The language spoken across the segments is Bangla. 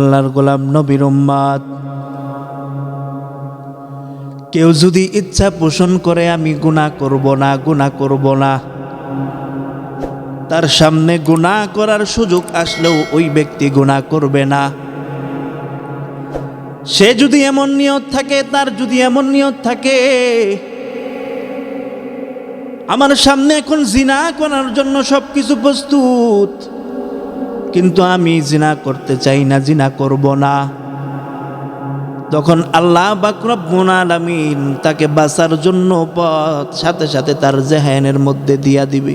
আল্লাহর গোলাম নবীর উম্মাদ। কেউ যদি ইচ্ছা পোষণ করে, আমি গুনাহ করব না, গুণা করব না। তার সামনে গুনাহ করার সুযোগ আসলেও ওই ব্যক্তি গুণা করবে না। সে যদি এমন নিয়ত থাকে, তার যদি এমন নিয়ত থাকে, আমার সামনে এখন জিনা করার জন্য সব কিছু প্রস্তুত। কিন্তু আমি জিনা করতে চাই না, জিনা করব না। তখন আল্লাহ বাকরব্বুল আলামিন তাকে বাঁচার জন্য পথ সাথে সাথে তার জেহানের মধ্যে দিয়া দিবে।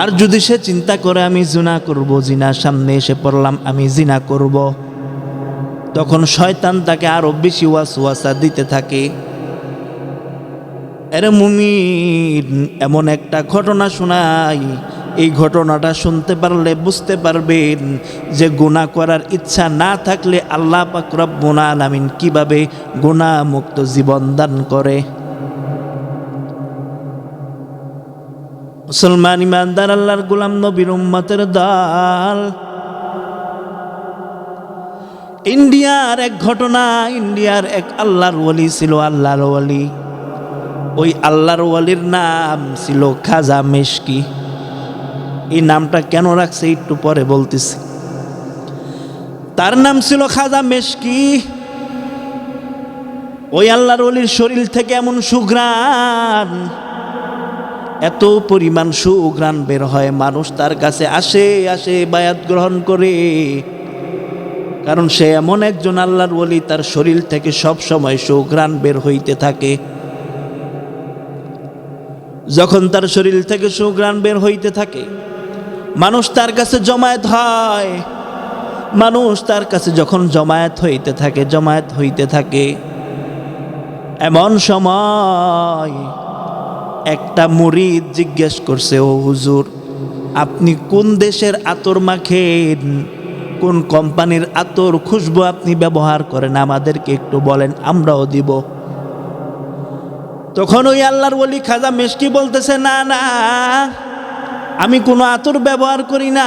আর যদি সে চিন্তা করে আমি জিনা করব জিনা সামনে এসে পড়লাম, আমি জিনা করব। তখন শয়তান তাকে আরও বেশি ওয়াসওয়াসা দিতে থাকে। এরে মুমিন এমন একটা ঘটনা শোনাই এই ঘটনাটা শুনতে পারলে বুঝতে পারবেন যে গুনাহ করার ইচ্ছা না থাকলে আল্লাহ পাক রব্বুল আলামিন কীভাবে গুনাহ মুক্ত জীবন দান করে। মুসলমান ইমানদার, আল্লাহর গুলাম নবীর উম্মতের দল। ইন্ডিয়ার এক ঘটনা, ইন্ডিয়ার এক আল্লাহর ওলি ছিল আল্লাহর ওলি ওই আল্লাহর ওয়ালির নাম ছিল খাজা মেশকি। এই নামটা কেন রাখছে একটু পরে বলতেছি। তার নাম ছিল খাজা মেশকি। ওই আল্লাহর অলির শরীর থেকে এমন সুঘ্রাণ, এত পরিমাণ সুঘ্রাণ বের হয়, মানুষ তার কাছে আসে আসে, বায়াত গ্রহণ করে। কারণ সে এমন একজন আল্লাহর ওলি, তার শরীর থেকে সব সময় সুঘ্রাণ বের হইতে থাকে। যখন তার শরীর থেকে সুগ্রাণ বের হইতে থাকে মানুষ তার কাছে জমায়েত হয়। মানুষ তার কাছে যখন জমায়েত হইতে থাকে, জমায়েত হইতে থাকে, এমন সময় একটা মুরিদ জিজ্ঞেস করছে, ও হুজুর, আপনি কোন দেশের আতর মাখেন? কোন কোম্পানির আতর খুশবু আপনি ব্যবহার করেন? আমাদেরকে একটু বলেন, আমরাও দিব। তখন ওই আল্লাহর বলি খাজা মেশকি বলতেছে, না না আমি কোনো আতর ব্যবহার করি না।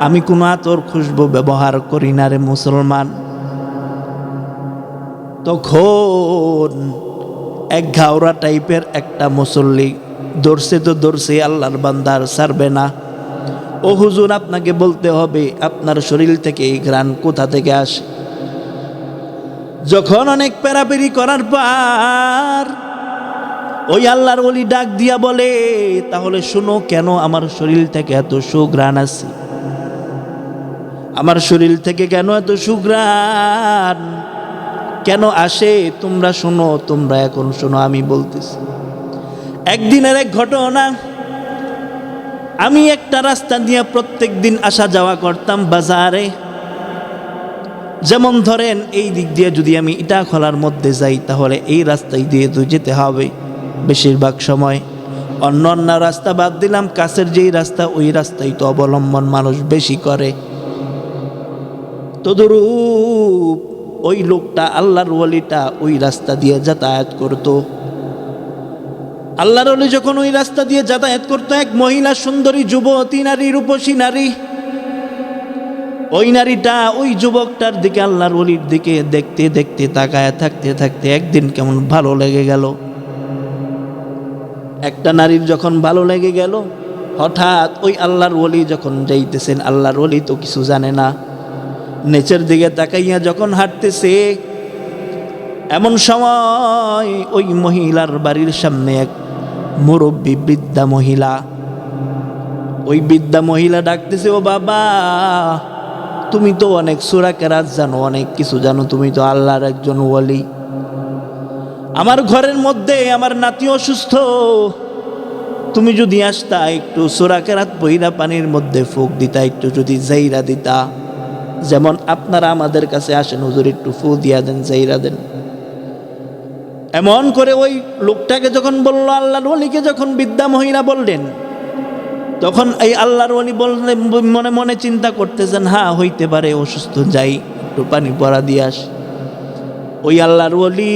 আমি কোনো আতর খুশবু ব্যবহার করি না রে মুসলমান। তখন এক ঘাওড়া টাইপের একটা মুসল্লি দর্শে তো দর্শে আল্লাহর বান্দার সারবে না। ও হুজুর, আপনাকে বলতে হবে, আপনার শরীর থেকে এই ঘ্রাণ কোথা থেকে আসে? যখন অনেক পেরাপেরি করার পর ওই আল্লাহর ওলি ডাক দিয়া বলে, তাহলে শুনো কেন আমার শরীর থেকে এত সুগ্রাণ আছে? আমার শরীর থেকে কেন এত সুগ্রাণ কেন আসে? তোমরা শোনো, তোমরা এখন শোনো, আমি বলতেছি। একদিনের এক ঘটনা, আমি একটা রাস্তা দিয়ে প্রত্যেক দিন আসা যাওয়া করতাম বাজারে। যেমন ধরেন, এই দিক দিয়ে যদি আমি ইটা খোলার মধ্যে যাই, তাহলে এই রাস্তায় দিয়ে তো যেতে হবে। বেশিরভাগ সময় অন্য অন্য রাস্তা বাদ দিলাম, কাছের যেই রাস্তা, ওই রাস্তায় তো অবলম্বন মানুষ বেশি করে। তদরূপ ওই লোকটা, আল্লাহর ওলিটা ওই রাস্তা দিয়ে যাতায়াত করতো। আল্লাহর ওলি যখন ওই রাস্তা দিয়ে যাতায়াত করতো, এক মহিলা, সুন্দরী, যুবতী নারী, রূপসী নারী, ওই নারীটা ওই যুবকটার দিকে, আল্লাহর অলির দিকে দেখতে দেখতে তাকায়, থাকতে থাকতে একদিন কেমন ভালো লেগে গেল। একটা নারীর যখন ভালো লেগে গেল, হঠাৎ ওই আল্লাহর ওলি যখন যাইতেছেন, আল্লাহর ওলি তো কিছু জানে না। নেচের দিকে তাকাইয়া যখন হাঁটতেছে, এমন সময় ওই মহিলার বাড়ির সামনে এক মুরব্বী বৃদ্ধা মহিলা, ওই বৃদ্ধা মহিলা ডাকতেছে, ও বাবা, তুমি তো অনেক সুরা কেরাত জানো, অনেক কিছু জানো, তুমি তো আল্লাহর একজন ওয়ালি আমার ঘরের মধ্যে আমার নাতি অসুস্থ। তুমি যদি আসতা একটু সুরা কেরাত বহিরা পানির মধ্যে ফুক দিতা, একটু যদি জাইরা দিতা। যেমন আপনারা আমাদের কাছে আসেন, হুজুর একটু ফু দিয়া দেন, জাইরা দেন। এমন করে ওই লোকটাকে যখন বলল, আল্লাহর ওলিকে যখন বিদ্যা মহিলা বললেন, তখন এই আল্লাহর অলি বললেন, মনে মনে চিন্তা করতেছেন হ্যাঁ হইতে পারে, অসুস্থ যাই, একটু পানি পরা দিয়ে আস। ওই আল্লাহর ওলি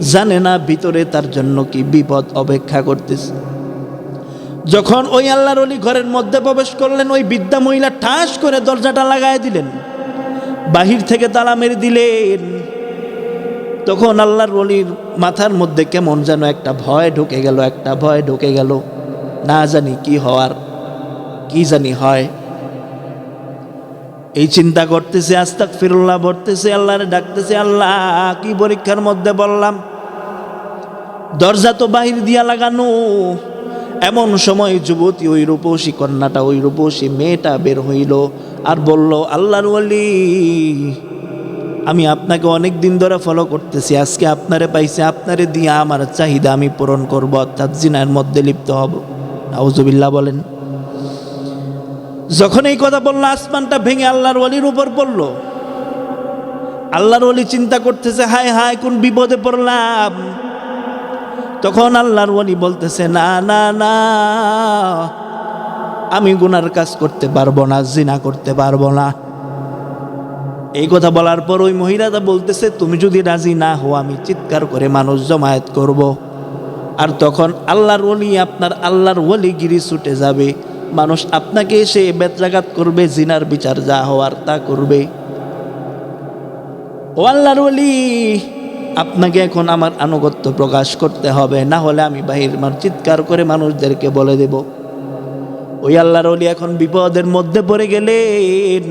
জানে না ভিতরে তার জন্য কি বিপদ অপেক্ষা করতেছে। যখন ওই আল্লাহর অলি ঘরের মধ্যে প্রবেশ করলেন, ওই বিদ্যা মহিলা ঠাস করে দরজাটা লাগাই দিলেন। বাহির থেকে তালা মেরে দিলেন। তখন আল্লাহর অলির মাথার মধ্যে কেমন যেন একটা ভয় ঢুকে গেল, একটা ভয় ঢুকে গেল। না জানি কি হওয়ার, কি জানি হয়। এই চিন্তা করতেছে আস্তাক ফিরুল্লাহ বলতেছে, আল্লাহরে ডাকতেছে, আল্লাহ, কি পরীক্ষার মধ্যে বললাম? দরজা তো বাহির দিয়া লাগানো। এমন সময় যুবতী ওই রূপসী কন্যাটা, ওই রূপসী মেয়েটা বের হইল আর বলল, আল্লাহর ওয়ালি, আমি আপনাকে অনেক দিন ধরে ফলো করতেছি। আজকে আপনারে পাইছে, আপনারে দিয়ে আমার চাহিদা আমি পূরণ করব, অর্থাৎ জিনার মধ্যে লিপ্ত হব। আউজুবিল্লাহ বলেন যখন এই কথা বলল, আসমানটা ভেঙে আল্লাহর ওয়ালির উপর পড়ল। আল্লাহর ওলি চিন্তা করতেছে, হায় হায়, কোন বিপদে পড়লাম। তখন আল্লাহর ওলি বলতেছে, না না না, আমি গুনার কাজ করতে পারব না, জিনা করতে পারব না। এই কথা বলার পর ওই মহিলাটা বলতেছে, তুমি যদি রাজি না হও, আমি চিৎকার করে মানুষ জমায়েত করব। আর তখন আল্লাহর ওলি আপনার আল্লাহর ওলি গিরি ছুটে যাবে। মানুষ আপনাকে এসে বেত্রাঘাত করবে, জিনার বিচার যা হওয়ার তা করবে। ও আল্লাহর ওলি, আপনাকে এখন আমার আনুগত্য প্রকাশ করতে হবে, না হলে আমি বাহির মার চিৎকার করে মানুষদেরকে বলে দেব। ওই আল্লাহর অলি এখন বিপদের মধ্যে পড়ে গেলেন।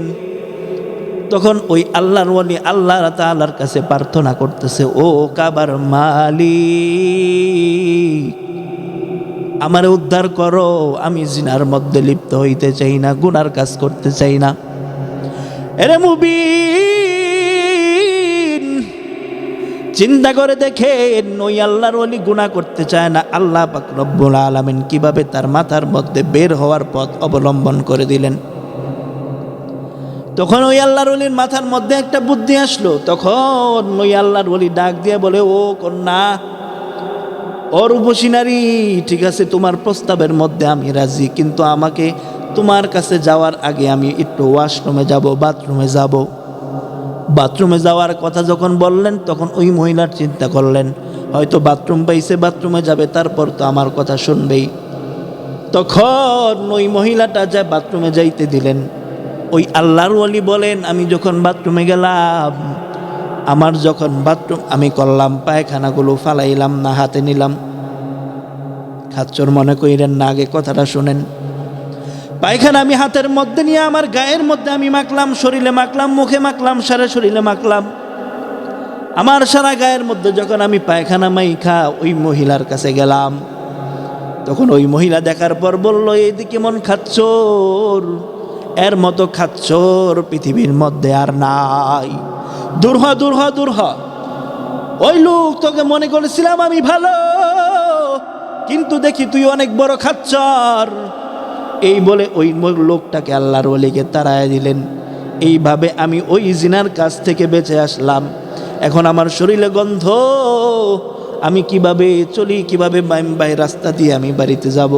তখন ওই আল্লাহর ওলি আল্লাহ তাআলার কাছে প্রার্থনা করতেছে, ও কাবার মালিক আমার উদ্ধার করো, আমি জিনার মধ্যে লিপ্ত হইতে চাই না, গুনার কাজ করতে চাই না। এরে মুবিন, চিন্তা করে দেখেন, ওই আল্লাহর অলি গুণা করতে চায় না। আল্লাহ পাক রব্বুল আলামিন কীভাবে তার মাথার মধ্যে বের হওয়ার পথ অবলম্বন করে দিলেন। তখন ওই আল্লাহর অলির মাথার মধ্যে একটা বুদ্ধি আসলো। তখন ওই আল্লাহর অলি ডাক দিয়ে বলে, ও কন্যা ও রূপসী নারী, ঠিক আছে, তোমার প্রস্তাবের মধ্যে আমি রাজি, কিন্তু আমাকে তোমার কাছে যাওয়ার আগে আমি একটু ওয়াশরুমে যাব, বাথরুমে যাব। বাথরুমে যাওয়ার কথা যখন বললেন, তখন ওই মহিলার চিন্তা করলেন, হয়তো বাথরুম পাইছে, বাথরুমে যাবে, তারপর তো আমার কথা শুনবেই। তখন ওই মহিলাটা যা বাথরুমে যাইতে দিলেন, ওই আল্লাহর ওয়ালি বলেন, আমি যখন বাথরুমে গেলাম আমার যখন বাথরুম, আমি করলাম, পায়খানাগুলো ফালাইলাম, না হাতে নিলাম। খাচ্চর মনে কইরেন, না আগে কথাটা শোনেন। পায়খানা আমি হাতের মধ্যে নিয়ে, আমার গায়ের মধ্যে আমি মাখলাম, শরীরে মাখলাম, মুখে মাখলাম, সারা শরীরে মাখলাম। আমার সারা গায়ের মধ্যে যখন আমি পায়খানা মাইখা, ওই মহিলার কাছে গেলাম। তখন ওই মহিলা দেখার পর বলল এইদিকে মন খাচ্চোর। এর মতো খাচ্ছর পৃথিবীর মধ্যে আর নাই। দূর হ, দূর ওই লোক তোকে মনে করেছিলাম আমি ভালো, কিন্তু দেখি তুই অনেক বড় খাচ্ছর। এই বলে ওই লোকটাকে আল্লাহর ওলিকে তাড়ায় দিলেন। এইভাবে আমি ওই জিনার কাছ থেকে বেঁচে আসলাম। এখন আমার শরীরে গন্ধ। আমি কীভাবে চলি, কীভাবে বাই রাস্তা দিয়ে আমি বাড়িতে যাব?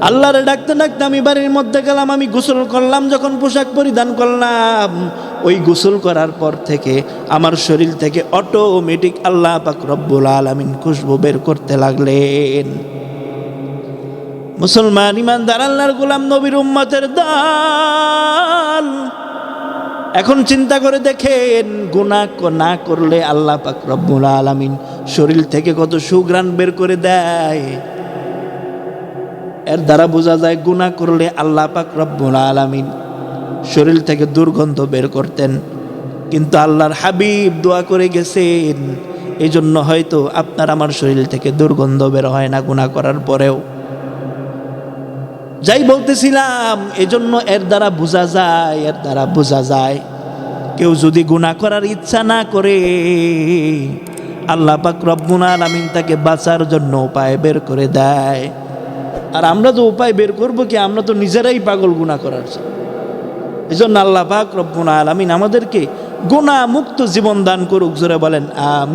আল্লাহরে ডাকতে ডাকতে আমি বাড়ির মধ্যে গেলাম, আমি গোসল করলাম, যখন পোশাক পরিধান করলাম। ওই গোসল করার পর থেকে আমার শরীর থেকে অটোমেটিক আল্লাহ পাক রব্বুল আলামিন খুশবু বের করতে লাগলেন। মুসলমান ইমানদার, আল্লাহর গোলাম, নবীর উম্মতের দাল। এখন চিন্তা করে দেখেন ক- না করলে আল্লাহ পাক রব্বুল আলামিন শরীর থেকে কত সুগ্রাণ বের করে দেয়। এর দ্বারা বোঝা যায় গুনাহ করলে আল্লাহ পাক রব্বুল আলামিন শরীর থেকে দুর্গন্ধ বের করতেন। কিন্তু আল্লাহর হাবিব দোয়া করে গেছেন এই জন্য হয়তো আপনার আমার শরীর থেকে দুর্গন্ধ বের হয় না গুনাহ করার পরেও। যাই বলতেছিলাম, এজন্য এর দ্বারা বোঝা যায়, এর দ্বারা বোঝা যায়, কেউ যদি গুনাহ করার ইচ্ছা না করে, আল্লাহ পাক রব্বুল আলামিন তাকে বাঁচার জন্য উপায় বের করে দেয়। আর আমরা তো উপায় বের করব কি? আমরা তো নিজেরাই পাগল গুণা করার এই জন্য আল্লাহ পাক রব্বুল আলমিন আমাদেরকে গুণামুক্ত জীবন দান করুক, জোরে বলেন, আমিন।